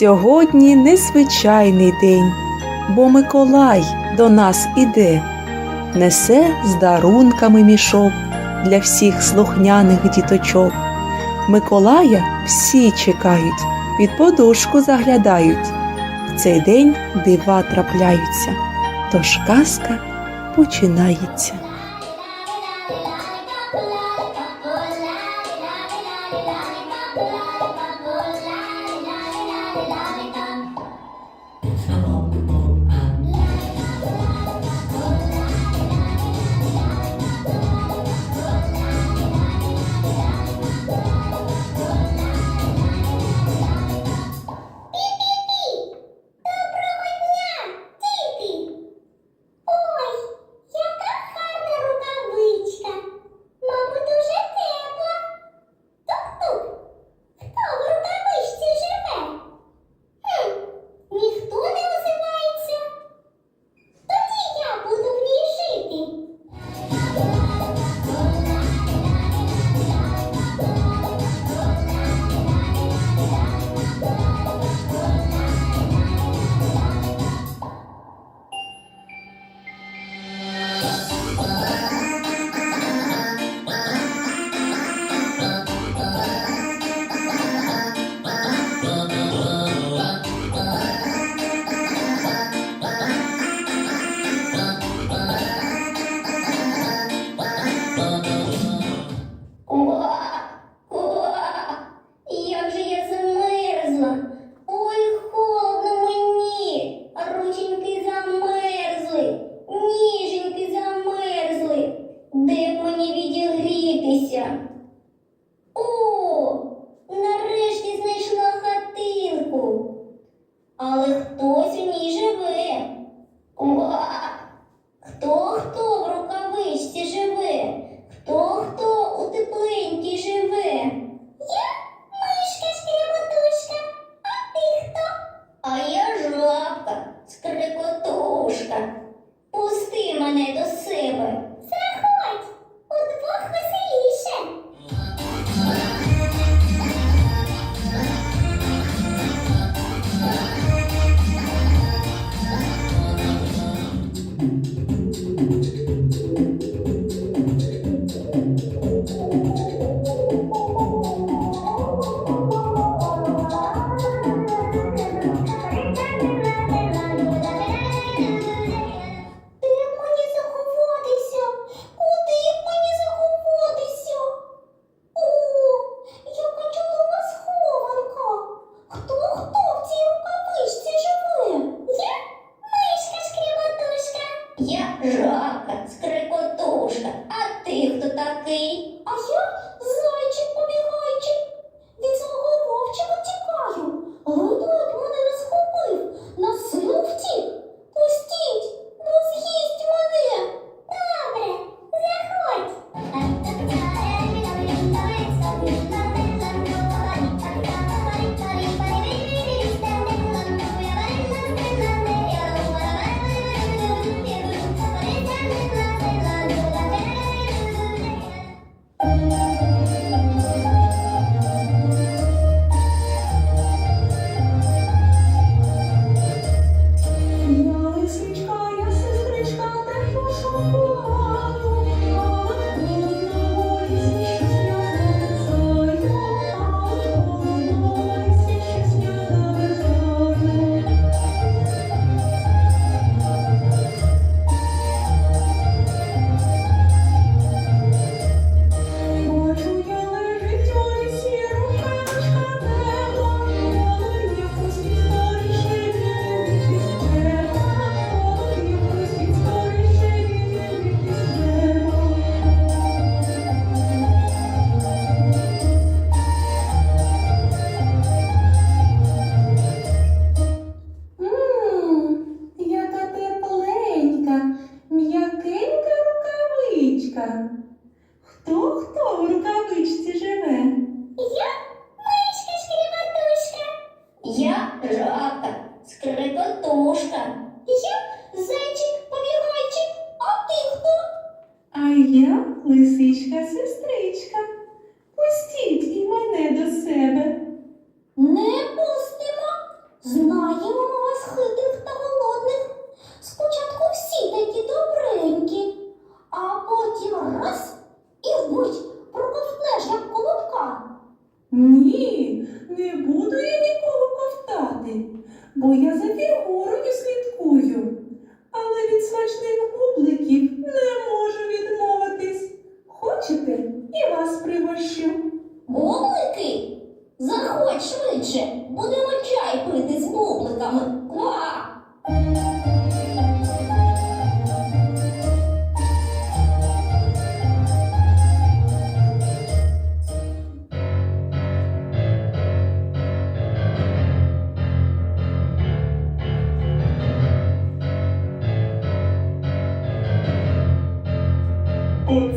Сьогодні незвичайний день, бо Миколай до нас іде, несе з дарунками мішок для всіх слухняних діточок. Миколая всі чекають, під подушку заглядають. В цей день дива трапляються, тож казка починається.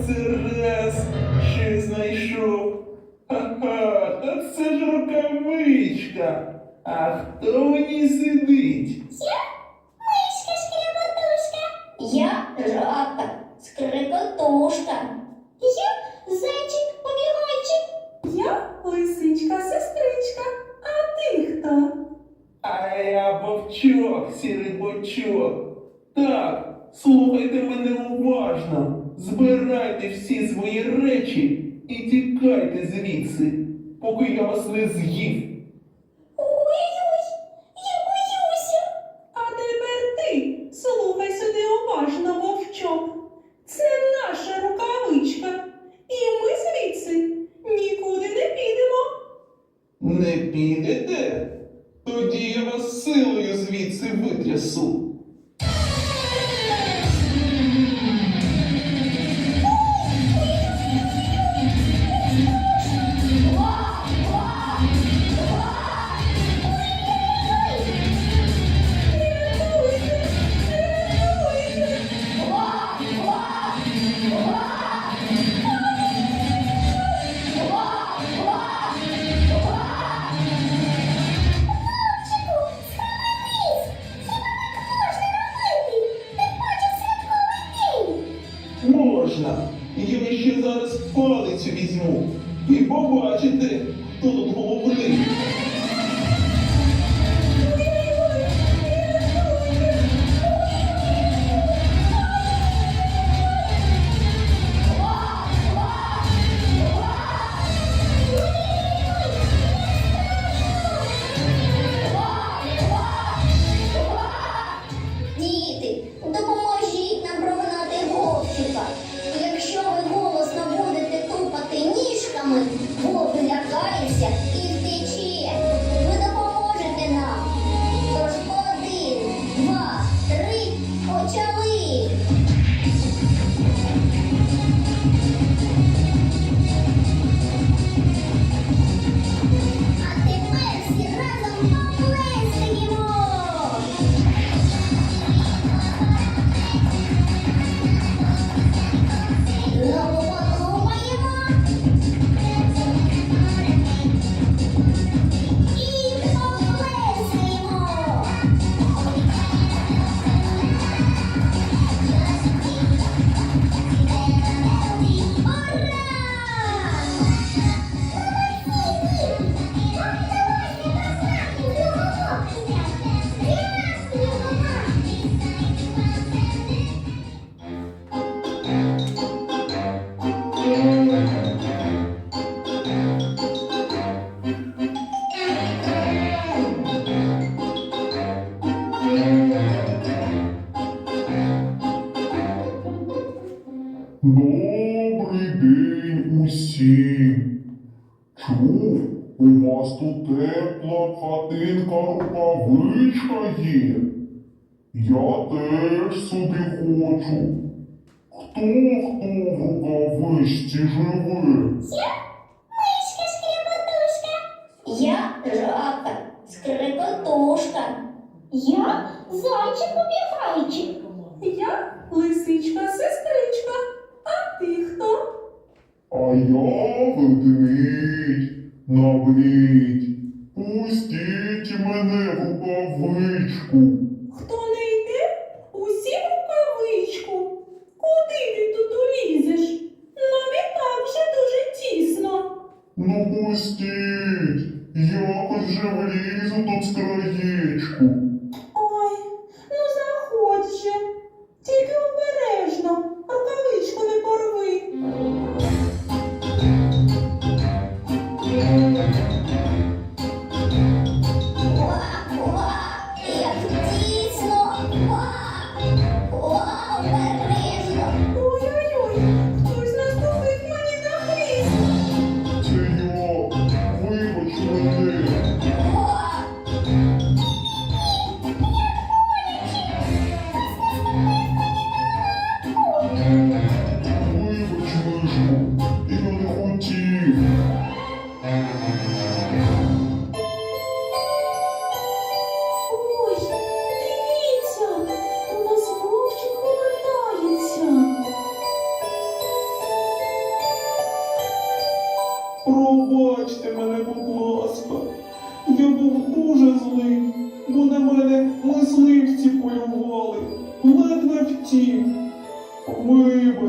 Оце раз ще знайшов. Ха-ха, та це ж рукавичка. А хто в ній сидить? Мишка шкряботушка. Я жака, скрикотушка. Я зайчик побігайчик. Я лисичка, сестричка. А ти хто? А я вовчок, сірий бочок. Так, слухайте мене уважно. Збирайте всі свої речі і тікайте звідси, поки я вас не з'їв. Хатинка рукавичка є. Я теж собі хочу. Хто хто в рукавичці живе? Мишка шкряботушка. Я жака, скрикотушка. Я зайчик побігайчик. Я лисичка, сестричка. А ти хто? А я ведмідь, навріть. Пустіть мене в рукавичку. Хто не йде, усі в рукавичку. Куди ти тут улізеш? Нам і так вже дуже тісно. Ну пустіть, якось же влізу тут з краєчку.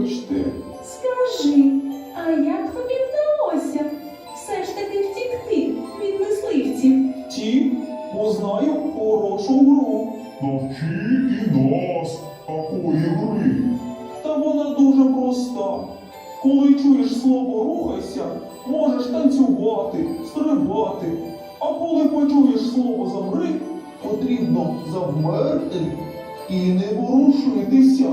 робиш ти? Скажи, а як тобі вдалося все ж таки втікти від мисливців? Ті, бо знаю хорошу гру. Навчи і нас такої гри. Та вона дуже проста. Коли чуєш слово рухайся, можеш танцювати, стрибати. А коли почуєш слово замри, потрібно завмерти і не ворушитися.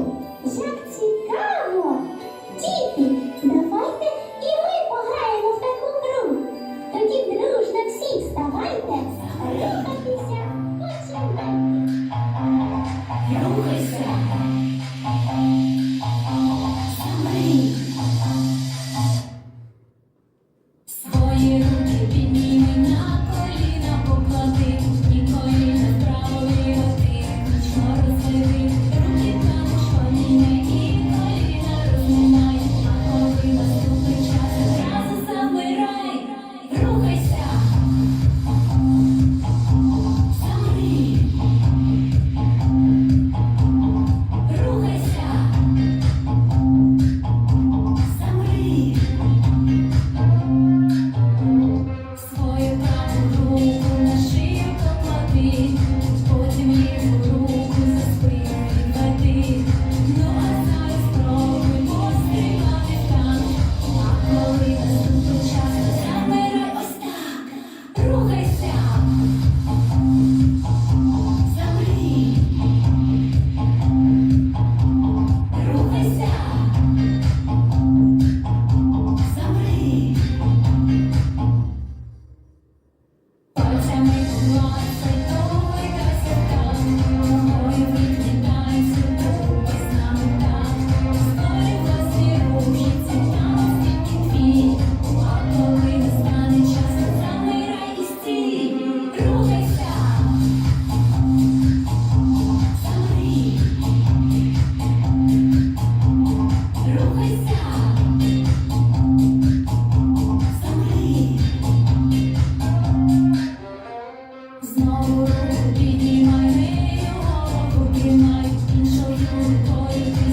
Піднімай мило, піднімай іншою рукою.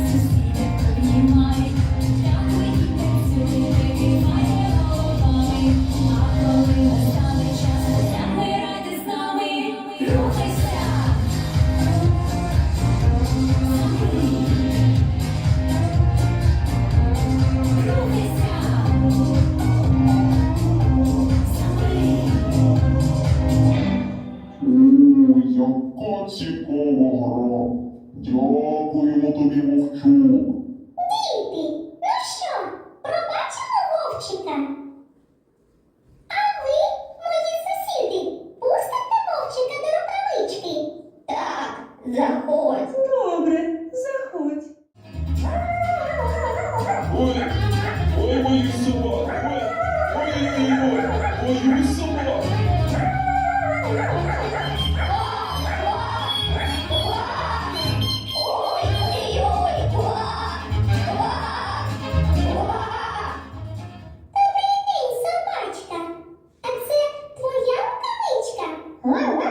Woo!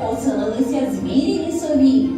Оселилися звірі лісові.